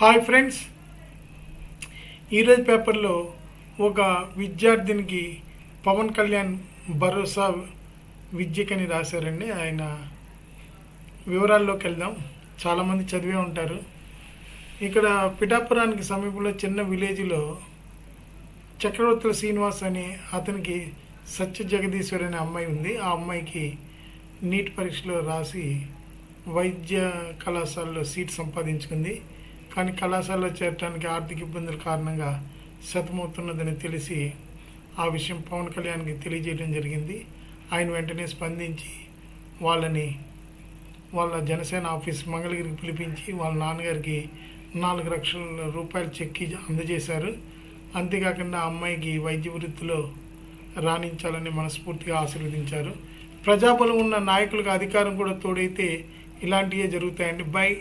Hi friends ఈరోజు పేపర్లో ఒక విద్యార్థినికి పవన్ కళ్యాణ్ భరోసా విద్యకని రాశారండి. ఆయన వివరాల్లోకి వెళ్దాం. చాలామంది చదివే ఉంటారు. ఇక్కడ పిఠాపురానికి సమీపంలో చిన్న విలేజ్లో చక్రవర్తుల శ్రీనివాస్ అనే అతనికి సత్య జగదీశ్వరి అనే అమ్మాయి ఉంది. ఆ అమ్మాయికి నీట్ పరీక్షలో రాసి వైద్య కళాశాలలో సీట్ సంపాదించుకుంది. కానీ కళాశాలలో చేరడానికి ఆర్థిక ఇబ్బందుల కారణంగా సతమవుతున్నదని తెలిసి ఆ విషయం పవన్ కళ్యాణ్కి తెలియజేయడం జరిగింది. ఆయన వెంటనే స్పందించి వాళ్ళని వాళ్ళ జనసేన ఆఫీస్ మంగళగిరికి పిలిపించి వాళ్ళ నాన్నగారికి నాలుగు లక్షల రూపాయలు చెక్కి అందజేశారు. అంతేకాకుండా అమ్మాయికి వైద్య వృత్తిలో రాణించాలని మనస్ఫూర్తిగా ఆశీర్వదించారు. ప్రజాబలం ఉన్న నాయకులకు అధికారం కూడా తోడైతే ఇలాంటివే జరుగుతాయండి. బై